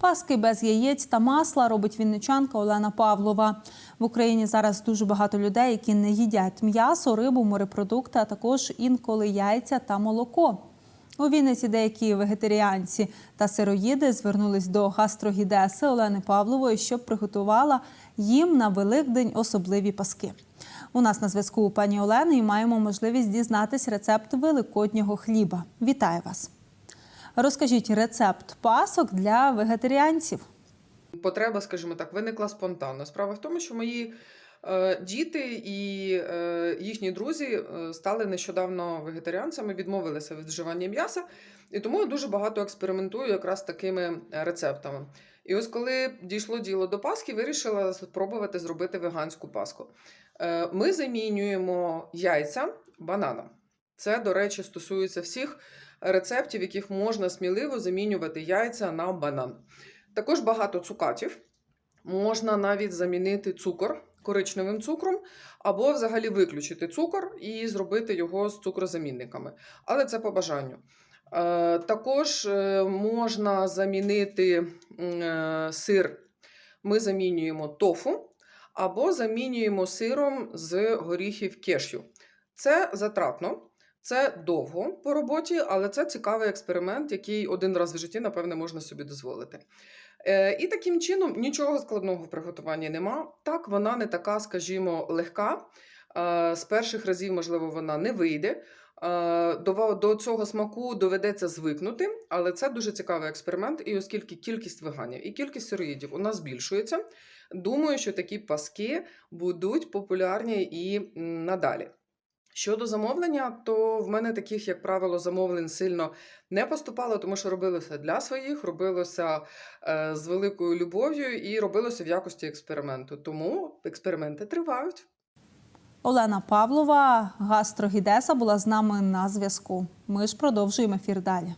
Паски без яєць та масла робить вінничанка Олена Павлова. В Україні зараз дуже багато людей, які не їдять м'ясо, рибу, морепродукти, а також інколи яйця та молоко. У Вінниці деякі вегетаріанці та сироїди звернулись до гастрогідеси Олени Павлової, щоб приготувала їм на Великдень особливі паски. У нас на зв'язку у пані Олени і маємо можливість дізнатись рецепт великоднього хліба. Вітаю вас! Розкажіть рецепт пасок для вегетаріанців. Потреба, скажімо так, виникла спонтанно. Справа в тому, що мої е, діти і е, їхні друзі е, стали нещодавно вегетаріанцями, відмовилися від вживання м'яса, і тому я дуже багато експериментую якраз такими рецептами. І ось коли дійшло діло до Пасхи, вирішила спробувати зробити веганську паску. Ми замінюємо яйця бананом. Це, до речі, стосується всіх рецептів, яких можна сміливо замінювати яйця на банан. Також багато цукатів. Можна навіть замінити цукор коричневим цукром, або взагалі виключити цукор і зробити його з цукрозамінниками. Але це по бажанню. Е, Також е, можна замінити е, сир. Ми замінюємо тофу або замінюємо сиром з горіхів кешю. Це затратно. Це довго по роботі, але це цікавий експеримент, який один раз в житті, напевне, можна собі дозволити. Е, і таким чином нічого складного в приготуванні нема. Так, вона не така, скажімо, легка. Е, з перших разів, можливо, вона не вийде. Е, До, до цього смаку доведеться звикнути, але це дуже цікавий експеримент. І оскільки кількість веганів і кількість сироїдів у нас збільшується, думаю, що такі паски будуть популярні і надалі. Щодо замовлення, то в мене таких, як правило, замовлень сильно не поступало, тому що робилося для своїх, робилося е, з великою любов'ю і робилося в якості експерименту. Тому експерименти тривають. Олена Павлова, гастрогідеса, була з нами на зв'язку. Ми ж продовжуємо ефір далі.